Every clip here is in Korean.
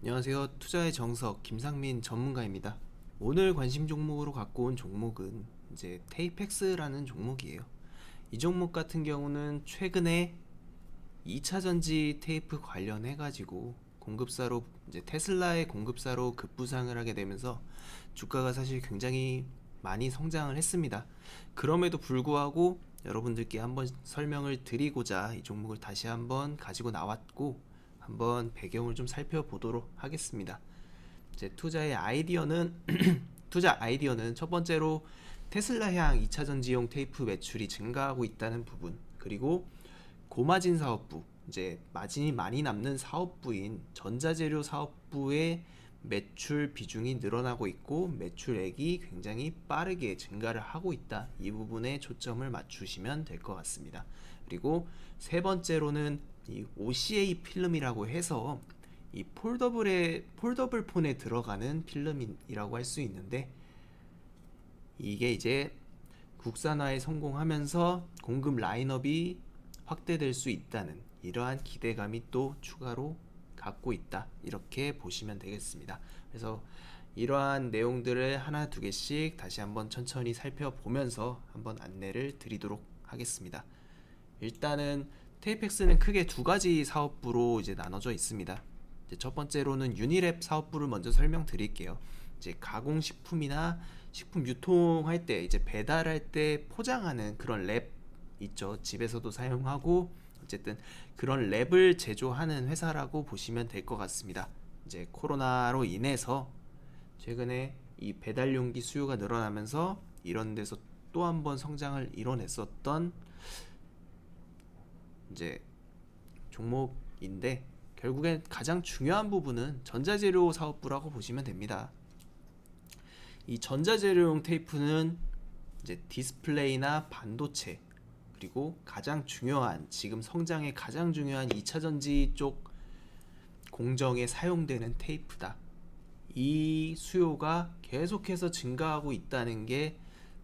안녕하세요. 투자의 정석 김상민 전문가입니다. 오늘 관심 종목으로 갖고 온 종목은 이제 테이펙스라는 종목이에요. 이 종목 같은 경우는 최근에 2차 전지 테이프 관련해 가지고 공급사로 이제 테슬라의 공급사로 급부상을 하게 되면서 주가가 사실 굉장히 많이 성장을 했습니다. 그럼에도 불구하고 여러분들께 한번 설명을 드리고자 이 종목을 다시 한번 가지고 나왔고 한번 배경을 좀 살펴보도록 하겠습니다. 이제 투자의 아이디어는 투자 아이디어는 첫 번째로 테슬라 향 2차 전지용 테이프 매출이 증가하고 있다는 부분 그리고 고마진 사업부 이제 마진이 많이 남는 사업부인 전자재료 사업부의 매출 비중이 늘어나고 있고 매출액이 굉장히 빠르게 증가를 하고 있다. 이 부분에 초점을 맞추시면 될 것 같습니다. 그리고 세 번째로는 이 OCA 필름이라고 해서 이 폴더블에 폴더블 폰에 들어가는 필름이라고 할 수 있는데 이게 이제 국산화에 성공하면서 공급 라인업이 확대될 수 있다는 이러한 기대감이 또 추가로 갖고 있다. 이렇게 보시면 되겠습니다. 그래서 이러한 내용들을 하나 두 개씩 다시 한번 천천히 살펴보면서 한번 안내를 드리도록 하겠습니다. 일단은 테이펙스는 크게 두 가지 사업부로 이제 나눠져 있습니다. 이제 첫 번째로는 유니랩 사업부를 먼저 설명드릴게요. 이제 가공식품이나 식품 유통할 때 이제 배달할 때 포장하는 그런 랩 있죠. 집에서도 사용하고 어쨌든 그런 랩을 제조하는 회사라고 보시면 될 것 같습니다. 이제 코로나로 인해서 최근에 이 배달용기 수요가 늘어나면서 이런 데서 또 한 번 성장을 이뤄냈었던 이제 종목인데 결국엔 가장 중요한 부분은 전자재료 사업부라고 보시면 됩니다. 이 전자재료용 테이프는 이제 디스플레이나 반도체 그리고 가장 중요한 지금 성장에 가장 중요한 2차 전지 쪽 공정에 사용되는 테이프다. 이 수요가 계속해서 증가하고 있다는 게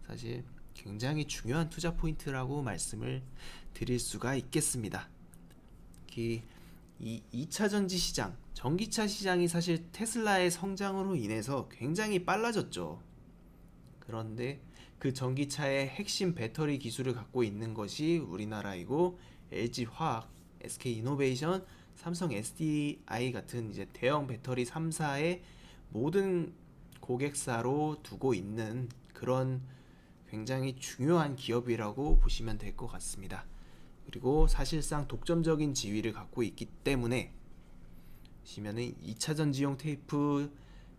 사실 굉장히 중요한 투자 포인트라고 말씀을 드릴 수가 있겠습니다. 특히 이 2차 전지 시장, 전기차 시장이 사실 테슬라의 성장으로 인해서 굉장히 빨라졌죠. 그런데 그 전기차의 핵심 배터리 기술을 갖고 있는 것이 우리나라이고 LG 화학, SK 이노베이션, 삼성 SDI 같은 이제 대형 배터리 3사의 모든 고객사로 두고 있는 그런 굉장히 중요한 기업이라고 보시면 될 것 같습니다. 그리고 사실상 독점적인 지위를 갖고 있기 때문에 보시면은 2차 전지용 테이프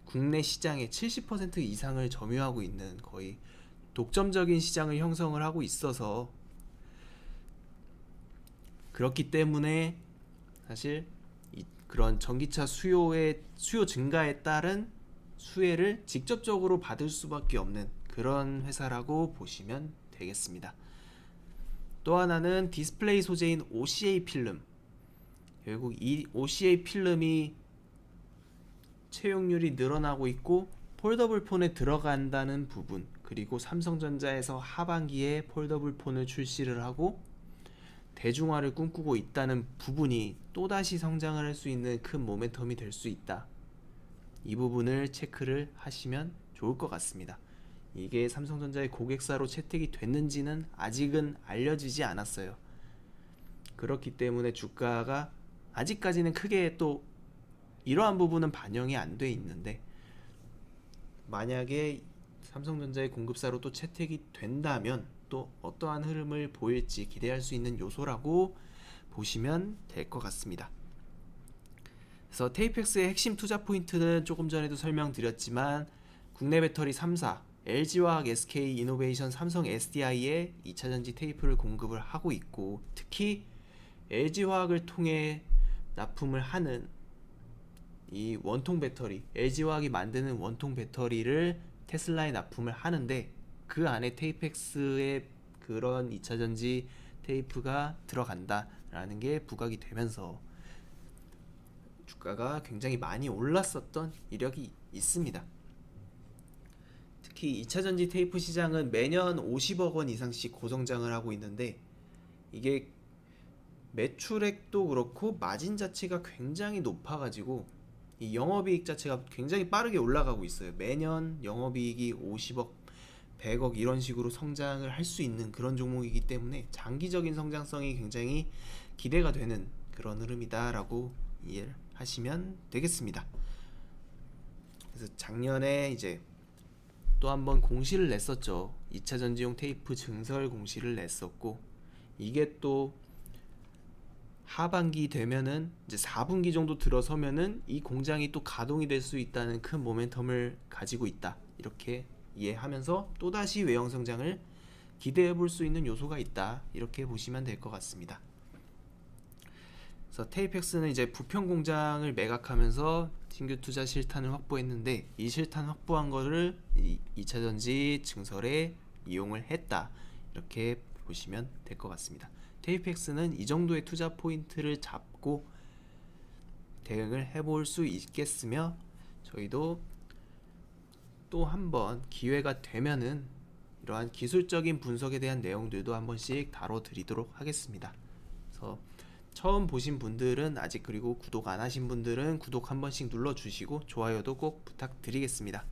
국내 시장의 70% 이상을 점유하고 있는 거의 독점적인 시장을 형성을 하고 있어서 그렇기 때문에 사실 이 그런 전기차 수요의 수요 증가에 따른 수혜를 직접적으로 받을 수밖에 없는 그런 회사라고 보시면 되겠습니다. 또 하나는 디스플레이 소재인 OCA 필름. 결국 이 OCA 필름이 채용률이 늘어나고 있고 폴더블 폰에 들어간다는 부분 그리고 삼성전자에서 하반기에 폴더블 폰을 출시를 하고 대중화를 꿈꾸고 있다는 부분이 또다시 성장을 할 수 있는 큰 모멘텀이 될 수 있다. 이 부분을 체크를 하시면 좋을 것 같습니다. 이게 삼성전자의 고객사로 채택이 됐는지는 아직은 알려지지 않았어요. 그렇기 때문에 주가가 아직까지는 크게 또 이러한 부분은 반영이 안 돼 있는데 만약에 삼성전자의 공급사로 또 채택이 된다면 또 어떠한 흐름을 보일지 기대할 수 있는 요소라고 보시면 될 것 같습니다. 그래서 테이펙스의 핵심 투자 포인트는 조금 전에도 설명드렸지만 국내 배터리 3사 LG화학, SK 이노베이션, 삼성 SDI에 2차 전지 테이프를 공급을 하고 있고 특히 LG화학을 통해 납품을 하는 이 원통 배터리, LG화학이 만드는 원통 배터리를 테슬라에 납품을 하는데 그 안에 테이펙스의 그런 2차 전지 테이프가 들어간다라는 게 부각이 되면서 주가가 굉장히 많이 올랐었던 이력이 있습니다. 특히 2차 전지 테이프 시장은 매년 50억 원 이상씩 고성장을 하고 있는데 이게 매출액도 그렇고 마진 자체가 굉장히 높아가지고 이 영업이익 자체가 굉장히 빠르게 올라가고 있어요. 매년 영업이익이 50억, 100억 이런 식으로 성장을 할 수 있는 그런 종목이기 때문에 장기적인 성장성이 굉장히 기대가 되는 그런 흐름이다라고 이해를 하시면 되겠습니다. 그래서 작년에 이제 또 한 번 공시를 냈었죠. 2차 전지용 테이프 증설 공시를 냈었고 이게 또 하반기 되면은 이제 4분기 정도 들어서면은 이 공장이 또 가동이 될 수 있다는 큰 모멘텀을 가지고 있다. 이렇게 이해하면서 또다시 외형 성장을 기대해 볼 수 있는 요소가 있다. 이렇게 보시면 될 것 같습니다. 그래서 테이펙스는 이제 부평 공장을 매각하면서 신규 투자 실탄을 확보했는데 이 실탄 확보한 거를 이 2차 전지 증설에 이용을 했다. 이렇게 보시면 될 것 같습니다. 테이펙스는 이 정도의 투자 포인트를 잡고 대응을 해볼 수 있겠으며 저희도 또 한번 기회가 되면은 이러한 기술적인 분석에 대한 내용들도 한 번씩 다뤄드리도록 하겠습니다. 그래서 처음 보신 분들은 아직 그리고 구독 안 하신 분들은 구독 한 번씩 눌러주시고 좋아요도 꼭 부탁드리겠습니다.